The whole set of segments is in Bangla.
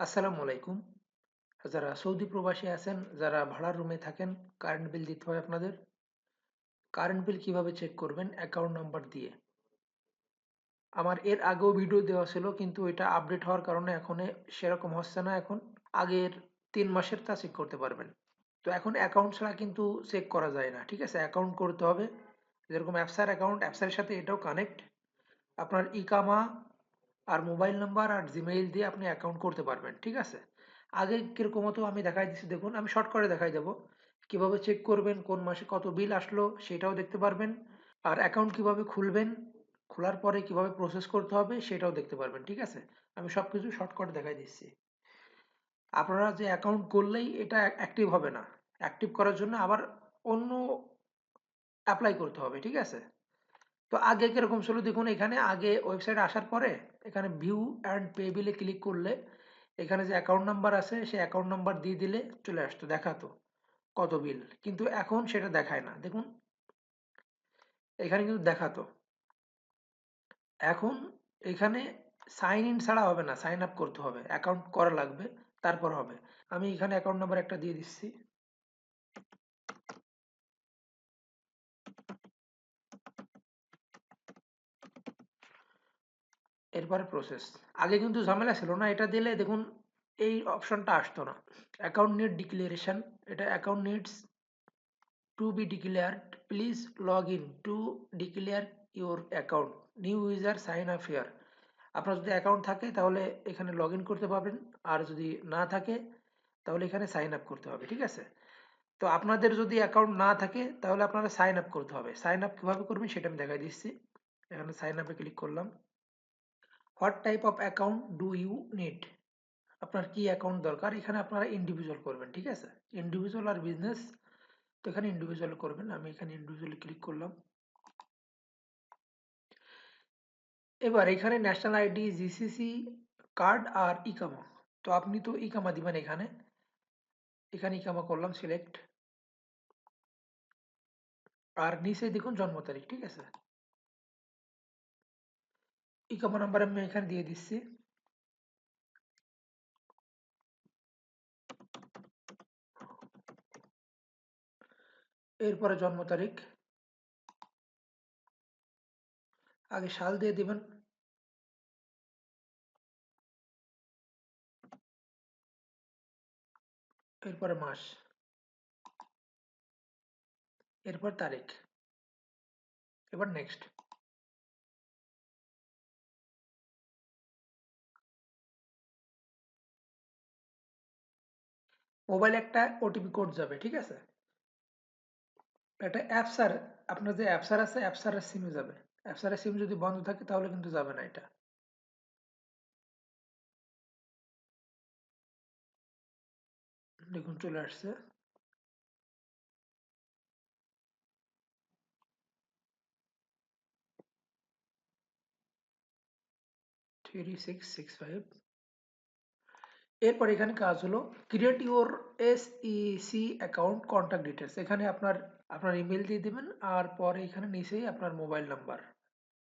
আসসালামু আলাইকুম। যারা সৌদি প্রবাসী আছেন, যারা ভাড়ার রুমে থাকেন কারেন্ট বিল দিতে হয় আপনাদের। কারেন্ট বিল কীভাবে চেক করবেন? অ্যাকাউন্ট নাম্বার দিয়ে। আমার এর আগেও ভিডিও দেওয়া ছিল, কিন্তু এটা আপডেট হওয়ার কারণে এখন সেরকম হচ্ছে না। এখন আগের তিন মাসের তা চেক করতে পারবেন। তো এখন অ্যাকাউন্ট ছাড়া কিন্তু চেক করা যায় না, ঠিক আছে? অ্যাকাউন্ট করতে হবে। যেরকম অ্যাপসার অ্যাকাউন্ট অ্যাপসারের সাথে এটাও কানেক্ট আপনার ইকামা আর মোবাইল নাম্বার আর জিমেইল দিয়ে আপনি অ্যাকাউন্ট করতে পারবেন, ঠিক আছে? আগে কীরকম হতো, আমি দেখাই দিচ্ছি দেখুন, আমি শর্ট করে দেখাই দেবো। কীভাবে চেক করবেন, কোন মাসে কত বিল আসলো, সেটাও দেখতে পারবেন। আর অ্যাকাউন্ট কীভাবে খুলবেন, খোলার পরে কীভাবে প্রসেস করতে হবে, সেটাও দেখতে পারবেন, ঠিক আছে? আমি সব কিছু শর্টকাট দেখাই দিচ্ছি। আপনারা যে অ্যাকাউন্ট করলেই এটা অ্যাক্টিভ হবে না। অ্যাক্টিভ করার জন্য আবার অন্য অ্যাপ্লাই করতে হবে, ঠিক আছে? তো আগে কীরকম ছিল, দেখুন, এখানে আগে ওয়েবসাইট আসার পরে এখানে ভিউ অ্যান্ড পে বিলে ক্লিক করলে এখানে যে অ্যাকাউন্ট নাম্বার আছে, সেই অ্যাকাউন্ট নাম্বার দিয়ে দিলে চলে আসতো, দেখাতো কত বিল কিন্তু এখন সেটা দেখায় না। দেখুন, এখানে কিন্তু দেখাতো। এখন এখানে সাইন ইন ছাড়া হবে না সাইন আপ করতে হবে। অ্যাকাউন্ট করা লাগবে, তারপর হবে। আমি এখানে অ্যাকাউন্ট নাম্বার একটা দিয়ে দিচ্ছি। এরপরে প্রসেস আগে কিন্তু ঝামেলা ছিল না, এটা দিলে দেখুন এই অপশনটা আসতো না। অ্যাকাউন্ট নিড ডিক্লারেশন এটা account needs to be declared please log in to declare your account new user sign up here আপনার যদি অ্যাকাউন্ট থাকে, তাহলে এখানে লগ ইন করতে পারবেন। আর যদি না থাকে, তাহলে এখানে সাইন আপ করতে হবে, ঠিক আছে? তো আপনাদের যদি অ্যাকাউন্ট না থাকে, তাহলে আপনারা সাইন আপ করতে হবে। সাইন আপ কীভাবে করবেন, সেটা আমি দেখাই দিচ্ছি। এখানে সাইন আপে ক্লিক করলাম। What type of account do you need আপনার কি অ্যাকাউন্ট দরকার? এখানে আপনারা ইন্ডিভিজুয়াল করবেন, ঠিক আছে? ইন্ডিভিজুয়াল আর বিজনেস তো এখানে ইন্ডিভিজুয়াল করবেন। আমি এখানে ইন্ডিভিজুয়াল ক্লিক করলাম। এবার এখানে ন্যাশনাল আইডি জিসিসি কার্ড আর ইকামা। তো আপনি তো ইকামা দিবেন এখানে। এখানে ইকামা করলাম সিলেক্ট আর নিচে দেখুন জন্ম তারিখ, ঠিক আছে? ইকামা নাম্বার আমি এখানে দিয়ে দিচ্ছি এরপরে জন্ম তারিখ আগে সাল দিয়ে দিবেন এরপরে মাস এরপর তারিখ এবার নেক্সট মোবাইলে একটা ওটিপি কোড যাবে, ঠিক আছে? এটা অ্যাপসার আপনার যে অ্যাপসার আছে অ্যাপসারের সিমে যাবে। অ্যাপসারের সিম যদি বন্ধ থাকে, তাহলে কিন্তু যাবে না এটা। দেখুন, চলে আসছে। থ্রি সিক্স সিক্স ফাইভ এরপর এখানে কাজ হলো create your S C account contact details এখানে আপনার আপনার ইমেল দিয়ে দেবেন, আর পরে এখানে নিচেই আপনার মোবাইল নাম্বার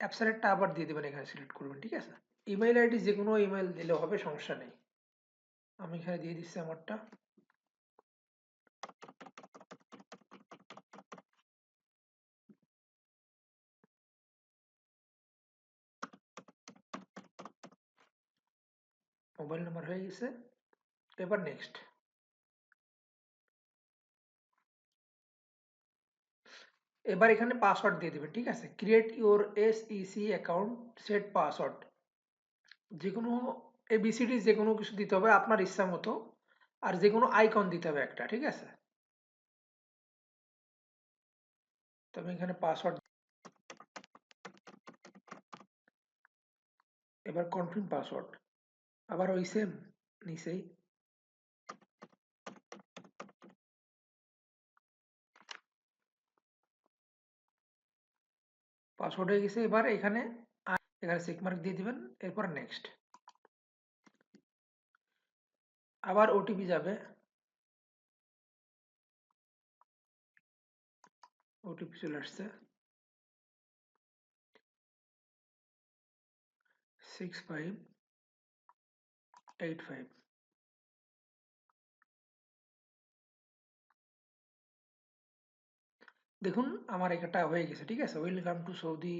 অ্যাপসারেটটা আবার দিয়ে দেবেন এখানে সিলেক্ট করবেন, ঠিক আছে? ইমেল আইডি যে কোনো ইমেল দিলে হবে, সমস্যা নেই। আমি এখানে দিয়ে দিচ্ছি আমারটা। মোবাইল নাম্বার হয়ে গেছে। এবার নেক্সট এবার এখানে পাসওয়ার্ড দিয়ে দেবেন ঠিক আছে? Create your S EC account set password যে কোনো এবিসিডি যে কোনো কিছু দিতে হবে আপনার ইচ্ছা মতো, আর যে কোনো আইকন দিতে হবে একটা, ঠিক আছে? তবে এখানে পাসওয়ার্ড এবার কনফার্ম পাসওয়ার্ড আবার ওই সেম নিচেই পাসওয়ার্ড হয়ে গেছে, এবার এখানে এখানে চেকমার্ক দিয়ে দিবেন, এরপর নেক্সট আবার ওটিপি যাবে। ওটিপি চলে আসছে। সিক্স ফাইভ eight five দেখুন, আমার এটা হয়ে গেছে, ঠিক আছে? Welcome to Saudi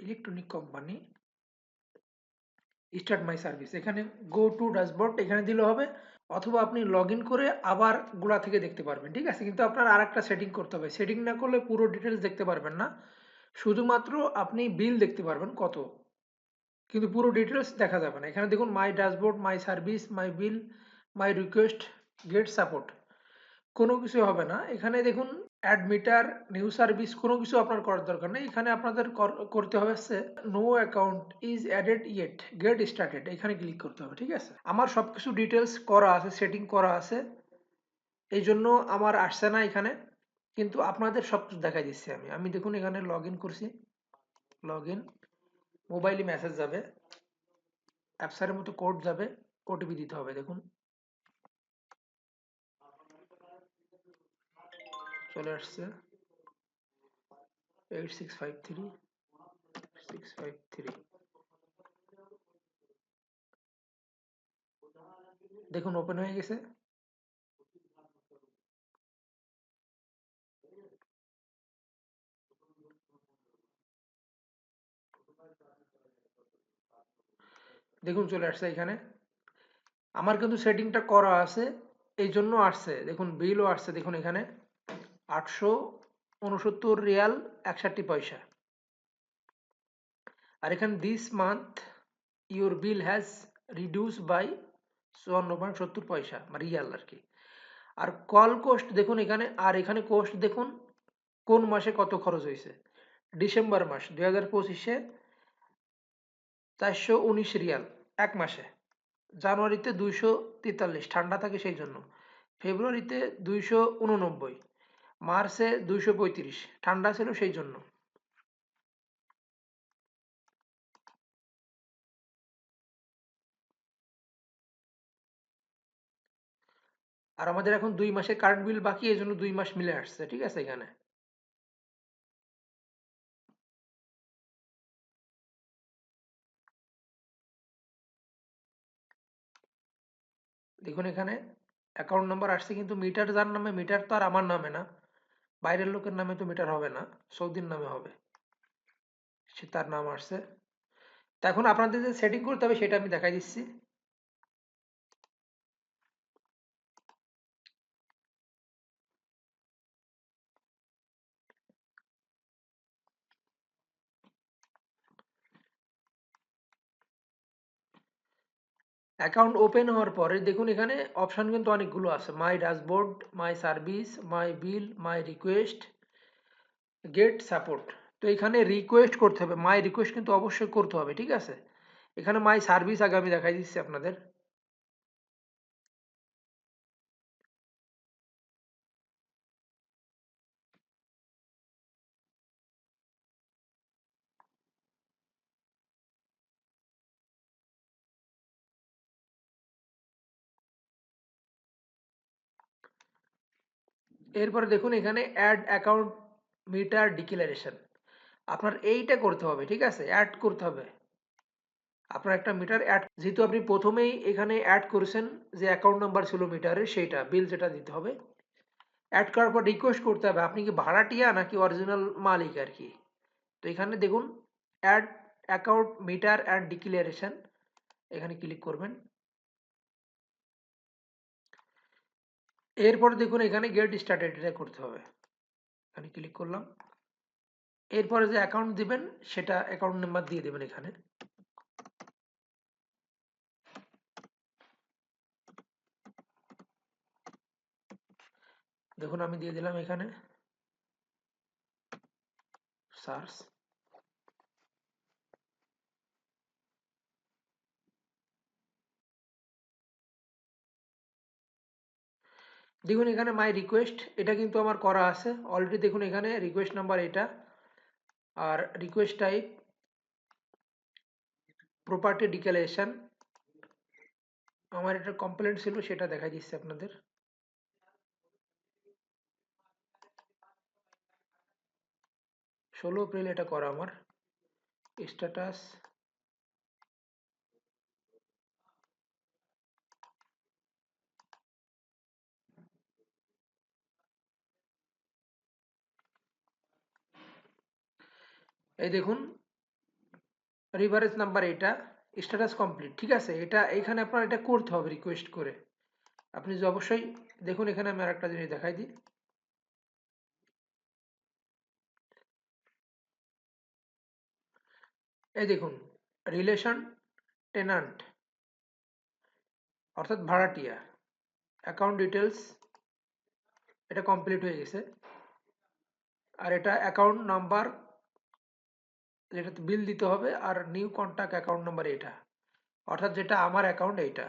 electronic company start my service এখানে গো টু ড্যাশবোর্ড এখানে দিলে হবে, অথবা আপনি লগ করে আবার গোড়া থেকে দেখতে পারবেন, ঠিক আছে? কিন্তু আপনার আর একটা সেটিং করতে হবে। সেটিং না করলে পুরো ডিটেলস দেখতে পারবেন না। শুধুমাত্র আপনি বিল দেখতে পারবেন কত। কিন্তু পুরো ডিটেলস দেখা যাবে না। এখানে দেখুন my dashboard my service my bill my request get support কোনো কিছু হবে না। এখানে দেখুন অ্যাডমিটার নিউ সার্ভিস কোনো কিছু আপনার করার দরকার নেই। এখানে আপনাদের করতে হবে হচ্ছে no account is added yet get started এখানে ক্লিক করতে হবে, ঠিক আছে? আমার সব কিছু ডিটেলস করা আছে সেটিং করা আছে। এই জন্য আমার আসছে না এখানে। কিন্তু আপনাদের সব কিছু দেখাই দিচ্ছি আমি। আমি দেখুন, এখানে লগ ইন করছি। লগ ইন মোবাইলে মেসেজ যাবে অ্যাপসারের মতো কোড যাবে, ওটিপি দিতে হবে, দেখুন। চলে আসছে। Eight six five three six five three দেখুন ওপেন হয়ে গেছে। দেখুন, চলে আসছে এখানে। আমার কিন্তু সেটিংটা করা আছে এই জন্য আসছে। দেখুন বিলও আসছে, দেখুন এখানে। আটশো উনসত্তর রিয়াল, একষট্টি পয়সা। আর এখানে this month your bill has reduce by চুয়ান্ন পয়েন্ট সত্তর পয়সা রিয়াল আর কি। আর কল কোস্ট দেখুন এখানে, আর এখানে কোস্ট দেখুন, কোন মাসে কত খরচ হয়েছে? ডিসেম্বর মাস, দুই হাজার পঁচিশে চারশো উনিশ রিয়াল এক মাসে। জানুয়ারিতে দুইশো তেতাল্লিশ, ঠান্ডা থাকে সেই জন্য। ফেব্রুয়ারিতে দুইশো উননব্বই, মার্চে দুইশো পঁয়ত্রিশ, ঠান্ডা ছিল সেই জন্য। আর আমাদের এখন দুই মাসের কারেন্ট বিল বাকি, এই জন্য দুই মাস মিলে আসছে, ঠিক আছে এখানে? দেখুন এখানে অ্যাকাউন্ট নাম্বার আসছে কিন্তু মিটার যার নামে মিটার তো আর আমার নামে না। বাইরের লোকের নামে তো মিটার হবে না, সৌদির নামে হবে। সে তার নাম আসছে। তা এখন আপনাদের যে সেটিং করতে হবে সেটা আমি দেখাই দিচ্ছি। অ্যাকাউন্ট ওপেন হওয়ার পরে দেখুন এখানে অপশান কিন্তু অনেকগুলো আছে। My dashboard my service my bill my request get support তো এখানে রিকোয়েস্ট করতে হবে। মাই রিকোয়েস্ট কিন্তু অবশ্যই করতে হবে, ঠিক আছে? এখানে মাই সার্ভিস আগে আমি দেখাই দিচ্ছি আপনাদের। এরপরে দেখুন এখানে অ্যাড অ্যাকাউন্ট মিটার ডিক্লারেশন আপনার এইটা করতে হবে, ঠিক আছে? অ্যাড করতে হবে। আপনার একটা মিটার অ্যাড যেহেতু আপনি প্রথমেই এখানে অ্যাড করেছেন যে অ্যাকাউন্ট নাম্বার ছিল মিটারে সেইটা বিল যেটা দিতে হবে। অ্যাড করার পর রিকোয়েস্ট করতে হবে, আপনি কি ভাড়াটিয়া নাকি অরিজিনাল মালিক আর কি? তো এখানে দেখুন add account meter add declaration এখানে ক্লিক করবেন। এরপর দেখুন এখানে গেট স্টার্টেড এটা করতে হবে। এখানে ক্লিক করলাম। এরপরে যে অ্যাকাউন্ট দিবেন, সেটা অ্যাকাউন্ট নাম্বার দিয়ে দেবেন এখানে। দেখুন আমি দিয়ে দিলাম এখানে। সার্চ দেখুন এখানে মাই রিকোয়েস্ট এটা কিন্তু আমার করা আছে। অলরেডি দেখুন এখানে রিকোয়েস্ট নাম্বার এটা। আর রিকোয়েস্ট টাইপ প্রপার্টি ডিক্লারেশন আমার এটা কমপ্লেন ছিল, সেটা দেখা দিচ্ছে আপনাদের। ষোলো এপ্রিল এটা করা আমার। স্ট্যাটাস এই দেখুন রিভারেজ নাম্বার এটা স্ট্যাটাস কমপ্লিট ঠিক আছে? এটা এখানে আপনার এটা করতে হবে রিকোয়েস্ট করে। আপনি যে অবশ্যই, দেখুন এখানে আমি আরেকটা জিনিস দেখাই দিই। এই দেখুন রিলেশন টেনান্ট অর্থাৎ ভাড়াটিয়া অ্যাকাউন্ট ডিটেলস এটা কমপ্লিট হয়ে গেছে। আর এটা অ্যাকাউন্ট নাম্বার যেটাতে বিল দিতে হবে আর নিউ কন্ট্যাক্ট অ্যাকাউন্ট নাম্বার এটা। অর্থাৎ যেটা আমার অ্যাকাউন্ট এইটা।